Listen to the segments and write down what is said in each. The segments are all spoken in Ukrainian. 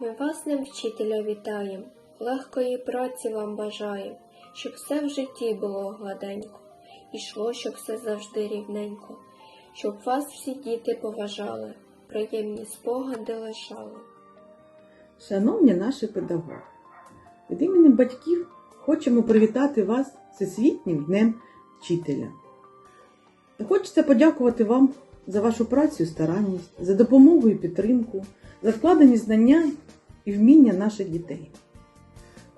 Днем вчителя вітаєм, легкої праці вам бажаєм, щоб все в житті було гладенько, ішло, щоб все завжди рівненько, щоб вас всі діти поважали, приємні спогади лишали. Шановні наші педагоги, від імені батьків хочемо привітати вас Всесвітнім Днем Вчителя. Хочеться подякувати вам за вашу працю і старанність, за допомогу і підтримку, за вкладені знання і вміння наших дітей.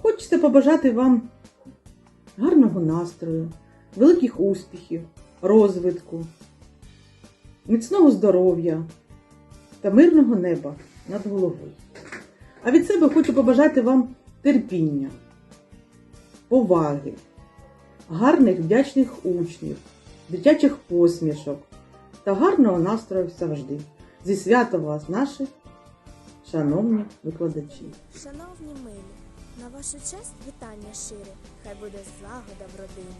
Хочеться побажати вам гарного настрою, великих успіхів, розвитку, міцного здоров'я та мирного неба над головою. А від себе хочу побажати вам терпіння, поваги, гарних вдячних учнів, дитячих посмішок та гарного настрою завжди. Зі святом вас, наші шановні викладачі. Шановні милі, на вашу честь вітання щире, хай буде злагода в родині,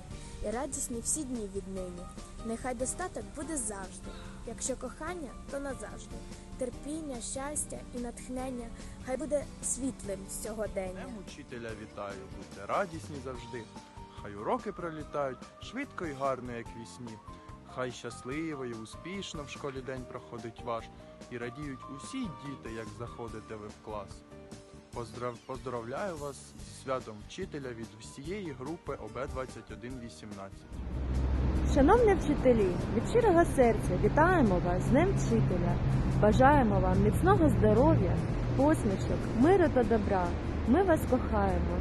і радісні всі дні віднині. Нехай достаток буде завжди. Якщо кохання, то назавжди. Терпіння, щастя і натхнення, хай буде світлим сьогодення. Днем учителя вітаю, будьте радісні завжди. Хай уроки пролітають швидко і гарно, як вісні. Хай щасливо і успішно в школі день проходить ваш, і радіють усі діти, як заходите ви в клас. Поздрав... Поздравляю вас зі святом вчителя від всієї групи ОБ 2118. Шановні вчителі, від щирого серця вітаємо вас з Днем Вчителя. Бажаємо вам міцного здоров'я, посмішок, миру та добра. Ми вас кохаємо.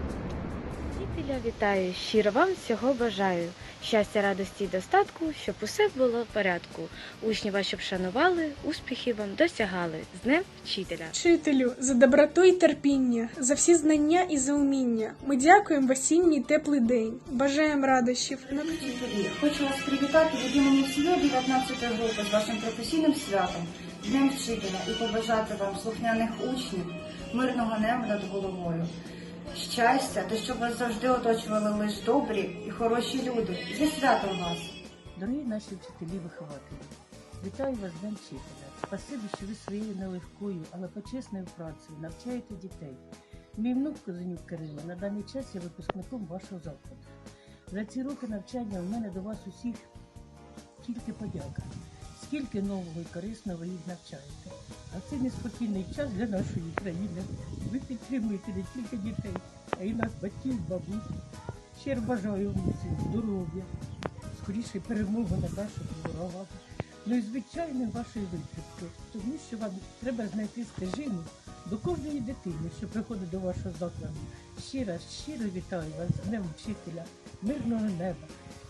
Вчителя вітаю, щиро вам всього бажаю. Щастя, радості і достатку, щоб усе було в порядку. Учні вас щоб шанували, успіхів вам досягали. З Днем вчителя! Вчителю, за доброту і терпіння, за всі знання і за уміння. Ми дякуємо в осінній теплий день. Бажаємо радощів. Хочу вас привітати від імені всієї 19 групи з вашим професійним святом, Днем вчителя, і побажати вам слухняних учнів, мирного неба над головою, щастя, та щоб вас завжди оточували лише добрі і хороші люди. Зі святом вас! Дорогі наші вчителі-вихователі, вітаю вас Днем вчителя. Спасибі, що ви своєю нелегкою, але почесною працею навчаєте дітей. Мій внук Козенюк Кирило на даний час є випускником вашого закладу. За ці роки навчання у мене до вас усіх тільки подяка. Скільки нового і корисного ви їх навчаєте. А в цей неспокійний час для нашої країни ви підтримуєте не тільки дітей, а й нас, батьків, бабусь. Щиро бажаю усім здоров'я, скоріше перемоги над нашими ворогами. Ну і звичайно вашої витримки, тому що вам треба знайти стежину до кожної дитини, що приходить до вашого закладу. Щиро, щиро вітаю вас з Днем вчителя, мирного неба.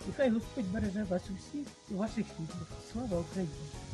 І хай Господь береже вас усіх і ваших рідних. Слава Україні!